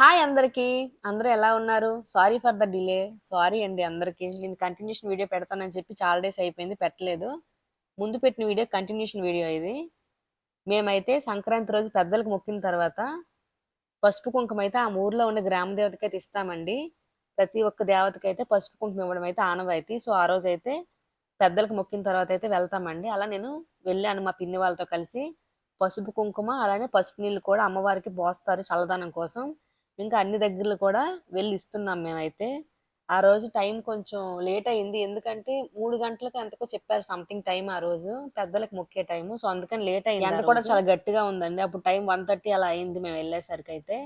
Hi అందరికీ. అందరూ ఎలా ఉన్నారు? Sorry for the delay sorry అండి అందరికీ. నేను కంటిన్యూషన్ వీడియో పెడతానని చెప్పి చాలా డేస్ అయిపోయింది పెట్టలేదు. ముందు పెట్టిన వీడియో కంటిన్యూషన్ వీడియో ఇది. మేమైతే సంక్రాంతి రోజు పెద్దలకు మొక్కిన తర్వాత పసుపు కుంకుమ అయితే ఆ ఊర్లో ఉన్న గ్రామ దేవతకి అయితే ఇస్తామండి. ప్రతి ఒక్క దేవతకి అయితే పసుపు కుంకుమ ఇవ్వడం అయితే ఆనవాయితీ. సో ఆ రోజు అయితే పెద్దలకు మొక్కిన తర్వాత అయితే వెళ్తామండి. అలా నేను వెళ్ళాను మా పిన్ని వాళ్ళతో కలిసి. పసుపు కుంకుమ అలానే పసుపు నీళ్ళు కూడా అమ్మవారికి పోస్తారు చల్లదనం కోసం. ఇంకా అన్ని దగ్గరలు కూడా వెళ్ళి ఇస్తున్నాం మేమైతే. ఆ రోజు టైం కొంచెం లేట్ అయింది. ఎందుకంటే మూడు గంటలకు ఎంతకో చెప్పారు సంథింగ్ టైం ఆ రోజు. పెద్దలకు మొక్కే టైం. సో అందుకని లేట్ అయింది ఎండ కూడా చాలా గట్టిగా ఉందండి. అప్పుడు టైం వన్ థర్టీ అలా అయింది మేము వెళ్ళేసరికి అయితే.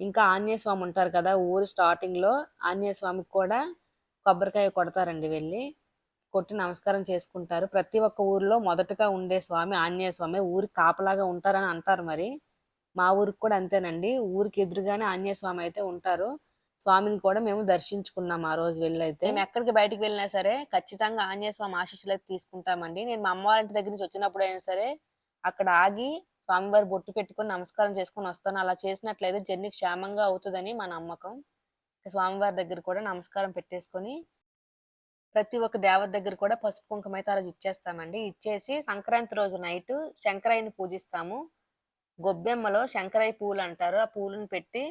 ఇంకా ఆంజనేయ స్వామి ఉంటారు కదా ఊరు స్టార్టింగ్లో ఆంజనేయ స్వామికి కూడా కొబ్బరికాయ కొడతారండి వెళ్ళి. కొట్టి నమస్కారం చేసుకుంటారు. ప్రతి ఒక్క ఊర్లో మొదటగా ఉండే స్వామి ఆంజనేయ స్వామి. ఊరికి కాపలాగా ఉంటారని అంటారు మరి. మా ఊరికి కూడా అంతేనండి. ఊరికి ఎదురుగానే ఆంజనేయ స్వామి అయితే ఉంటారు. స్వామిని కూడా మేము దర్శించుకున్నాం ఆ రోజు వెళ్ళైతే. మేము ఎక్కడికి బయటికి వెళ్ళినా సరే ఖచ్చితంగా ఆంజనేయ స్వామి ఆశీస్సులు అయితే తీసుకుంటామండి. నేను మా అమ్మవారింటి దగ్గర నుంచి వచ్చినప్పుడు అయినా సరే అక్కడ ఆగి స్వామివారి బొట్టు పెట్టుకొని నమస్కారం చేసుకొని వస్తాను. అలా చేసినట్లయితే జర్నీ క్షేమంగా అవుతుందని మా నమ్మకం. స్వామివారి దగ్గర కూడా నమస్కారం పెట్టేసుకొని ప్రతి ఒక్క దేవత దగ్గర కూడా పసుపు కుంకుమ అయితే అలా ఇచ్చేస్తామండి. ఇచ్చేసి సంక్రాంతి రోజు నైట్ శంకరాయని పూజిస్తాము. గొబ్బెమ్మలో శంకరయ్య పూలు అంటారు ఆ పూలను పెట్టి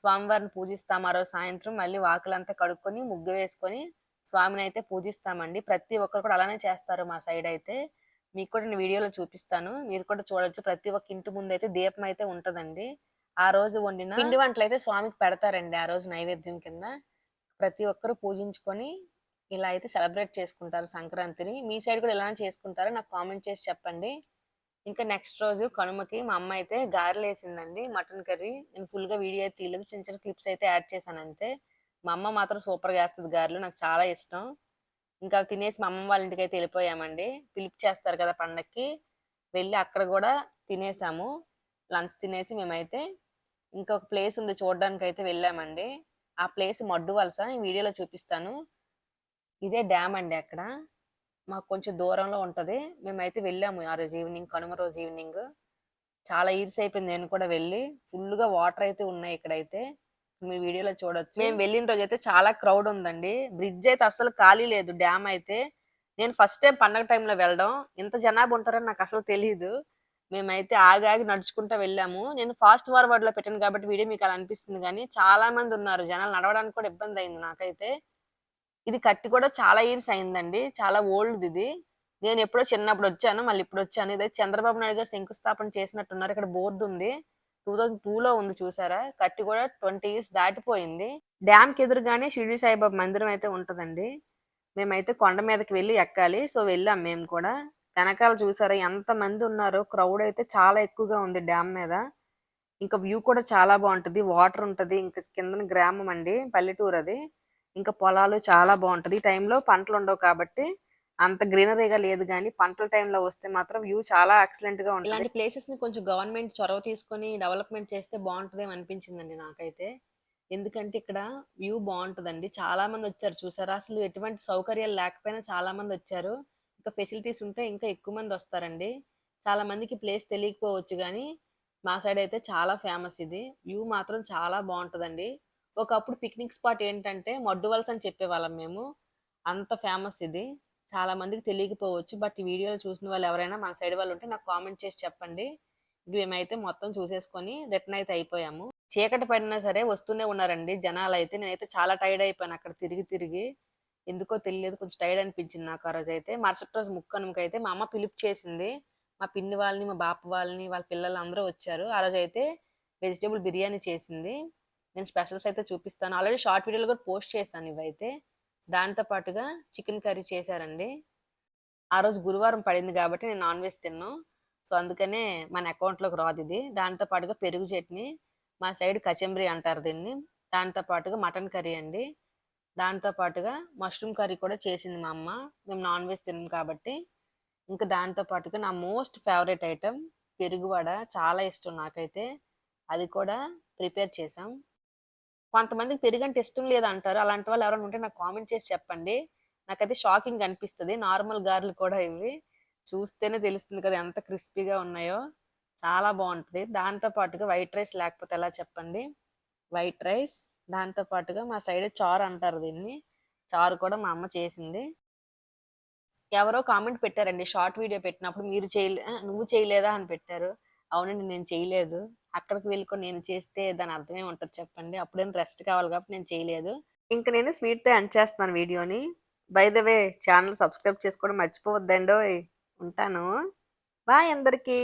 స్వామివారిని పూజిస్తాం. ఆ రోజు సాయంత్రం మళ్ళీ వాకులంతా కడుక్కొని ముగ్గు వేసుకొని స్వామిని అయితే పూజిస్తామండి. ప్రతి ఒక్కరు కూడా అలానే చేస్తారు మా సైడ్ అయితే. మీకు కూడా నేను వీడియోలో చూపిస్తాను. మీరు కూడా చూడొచ్చు. ప్రతి ఒక్క ఇంటి ముందు అయితే దీపం అయితే ఉంటుందండి. ఆ రోజు వండిన పిండి వంటలు అయితే స్వామికి పెడతారండి ఆ రోజు నైవేద్యం కింద. ప్రతి ఒక్కరు పూజించుకొని ఇలా అయితే సెలబ్రేట్ చేసుకుంటారు సంక్రాంతిని. మీ సైడ్ కూడా ఇలానే చేసుకుంటారో? నాకు కామెంట్ చేసి చెప్పండి. ఇంకా నెక్స్ట్ రోజు కనుమకి మా అమ్మ అయితే గారెలు వేసిందండి మటన్ కర్రీ. నేను ఫుల్గా వీడియో అయితే తీయలేదు చిన్న చిన్న క్లిప్స్ అయితే యాడ్ చేశాను అంతే. మా అమ్మ మాత్రం సూపర్గా వేస్తుంది గారెలు నాకు చాలా ఇష్టం. ఇంకా తినేసి మా అమ్మమ్మ వాళ్ళ ఇంటికి అయితే వెళ్ళిపోయామండి. పిలుపు చేస్తారు కదా పండక్కి. వెళ్ళి అక్కడ కూడా తినేసాము. లంచ్ తినేసి మేమైతే ఇంకొక ప్లేస్ ఉంది చూడడానికి అయితే వెళ్ళామండి. ఆ ప్లేస్ మడ్డు వలస ఈ వీడియోలో చూపిస్తాను. ఇదే డ్యామ్ అండి అక్కడ. మాకు కొంచెం దూరంలో ఉంటుంది. మేమైతే వెళ్ళాము ఆ రోజు ఈవినింగ్ కనుమ రోజు ఈవినింగ్. చాలా ఈర్స్ అయిపోయింది నేను కూడా వెళ్ళి. ఫుల్గా వాటర్ అయితే ఉన్నాయి ఇక్కడైతే. మీ వీడియోలో చూడొచ్చు. మేము వెళ్ళిన రోజు అయితే చాలా క్రౌడ్ ఉందండి. బ్రిడ్జ్ అయితే అసలు ఖాళీ లేదు డ్యామ్ అయితే. నేను ఫస్ట్ టైం పండగ టైంలో వెళ్ళడం. ఇంత జనాభా ఉంటారని నాకు అసలు తెలియదు మేమైతే ఆగి ఆగి నడుచుకుంటూ వెళ్ళాము. నేను ఫాస్ట్ ఫార్వర్డ్లో పెట్టాను కాబట్టి వీడియో మీకు అలా అనిపిస్తుంది కానీ చాలా మంది ఉన్నారు. జనాలు నడవడానికి కూడా ఇబ్బంది అయింది నాకైతే. ఇది కట్టి కూడా చాలా ఇయర్స్ అయిందండి. చాలా ఓల్డ్ ఇది. నేను ఎప్పుడో చిన్నప్పుడు వచ్చాను మళ్ళీ ఇప్పుడు వచ్చాను. ఇదే చంద్రబాబు నాయుడు గారు శంకుస్థాపన చేసినట్టున్నారు. ఇక్కడ బోర్డు ఉంది. టూ థౌజండ్లో ఉంది చూసారా? కట్టి కూడా ట్వంటీ ఇయర్స్ దాటిపోయింది. డ్యామ్కి ఎదురుగానే షిరిడి సాయిబాబా మందిరం అయితే ఉంటుందండి. మేమైతే కొండ మీదకి వెళ్ళి ఎక్కాలి. సో వెళ్ళాం మేము కూడా. వెనకాల చూసారా ఎంత మంది ఉన్నారో. క్రౌడ్ అయితే చాలా ఎక్కువగా ఉంది డ్యామ్ మీద. ఇంకా వ్యూ కూడా చాలా బాగుంటది. వాటర్ ఉంటది. ఇంకా కింద గ్రామం అండి పల్లెటూరు అది. ఇంకా పొలాలు చాలా బాగుంటది. ఈ టైంలో పంటలు ఉండవు కాబట్టి అంత గ్రీనరీగా లేదు కానీ పంటల టైంలో వస్తే మాత్రం వ్యూ చాలా ఎక్సలెంట్గా ఉంటుంది. ఇలాంటి ప్లేసెస్ని కొంచెం గవర్నమెంట్ చొరవ తీసుకొని డెవలప్మెంట్ చేస్తే బాగుంటుందేమో అనిపించిందండి నాకైతే. ఎందుకంటే ఇక్కడ వ్యూ బాగుంటుందండి. చాలా మంది వచ్చారు చూసారా? అసలు ఎటువంటి సౌకర్యాలు లేకపోయినా చాలా మంది వచ్చారు. ఇంకా ఫెసిలిటీస్ ఉంటే ఇంకా ఎక్కువ మంది వస్తారండి. చాలా మందికి ప్లేస్ తెలియకపోవచ్చు కానీ మా సైడ్ అయితే చాలా ఫేమస్ ఇది. వ్యూ మాత్రం చాలా బాగుంటుందండి. ఒకప్పుడు పిక్నిక్ స్పాట్ ఏంటంటే మడ్డు అని చెప్పేవాళ్ళం మేము. అంత ఫేమస్ ఇది. చాలా మందికి తెలియకపోవచ్చు బట్ ఈ వీడియోలు చూసిన వాళ్ళు ఎవరైనా మన సైడ్ వాళ్ళు ఉంటే నాకు కామెంట్ చేసి చెప్పండి. ఇది మేమైతే మొత్తం చూసేసుకొని రిటర్న్ అయితే అయిపోయాము. చీకటి పడినా సరే వస్తూనే ఉన్నారండి జనాలు అయితే. నేనైతే చాలా టైర్డ్ అయిపోయాను అక్కడ తిరిగి తిరిగి. ఎందుకో తెలియదు కొంచెం టైర్డ్ అనిపించింది నాకు ఆ రోజు అయితే. మరుసటి రోజు ముక్కనుమకి అయితే మా అమ్మ పిలుపు చేసింది. మా పిన్ని వాళ్ళని మా బాప వాళ్ళని వాళ్ళ పిల్లలు అందరూ వచ్చారు. ఆ రోజు అయితే వెజిటేబుల్ బిర్యానీ చేసింది. నేను స్పెషల్స్ అయితే చూపిస్తాను. ఆల్రెడీ షార్ట్ వీడియోలు కూడా పోస్ట్ చేశాను ఇవైతే. దాంతో పాటుగా చికెన్ కర్రీ చేశారండి. ఆ రోజు గురువారం పడింది కాబట్టి నేను నాన్ వెజ్ తిన్నాను సో అందుకనే మన అకౌంట్లోకి రాదు ఇది. దాంతో పాటుగా పెరుగు చట్నీ మా సైడ్ కచెంబరి అంటారు దీన్ని. దాంతో పాటుగా మటన్ కర్రీ అండి. దాంతో పాటుగా మష్రూమ్ కర్రీ కూడా చేసింది మా అమ్మ. మేము నాన్ వెజ్ తిన్నాం కాబట్టి. ఇంకా దాంతో పాటుగా నా మోస్ట్ ఫేవరెట్ ఐటెం పెరుగు వడ. చాలా ఇష్టం నాకైతే. అది కూడా ప్రిపేర్ చేసాం కొంతమందికి పెరుగు అంటే ఇష్టం లేదు అంటారు అలాంటి వాళ్ళు ఎవరైనా ఉంటే నాకు కామెంట్ చేసి చెప్పండి. నాకైతే షాకింగ్ అనిపిస్తుంది. నార్మల్ గారెలు కూడా ఇవి. చూస్తేనే తెలుస్తుంది కదా ఎంత క్రిస్పీగా ఉన్నాయో. చాలా బాగుంటుంది. దాంతో పాటుగా వైట్ రైస్ లేకపోతే ఎలా చెప్పండి? వైట్ రైస్ దాంతో పాటుగా మా సైడ్ చారు అంటారు దీన్ని. చారు కూడా మా అమ్మ చేసింది. ఎవరో కామెంట్ పెట్టారండి. షార్ట్ వీడియో పెట్టినప్పుడు మీరు చేయలే నువ్వు చేయలేదా? అని పెట్టారు. అవునండి నేను చేయలేదు. అక్కడికి వెళ్ళుకొని నేను చేస్తే దాని అర్థమే ఉంటుంది చెప్పండి. అప్పుడేం రెస్ట్ కావాలి కాబట్టి నేను చేయలేదు. ఇంక నేను స్వీట్తో ఎండ్ చేస్తున్నాను వీడియోని. By the way channel subscribe చేసుకోవడం మర్చిపోవద్దండోయ్. ఉంటాను. బాయ్ అందరికీ.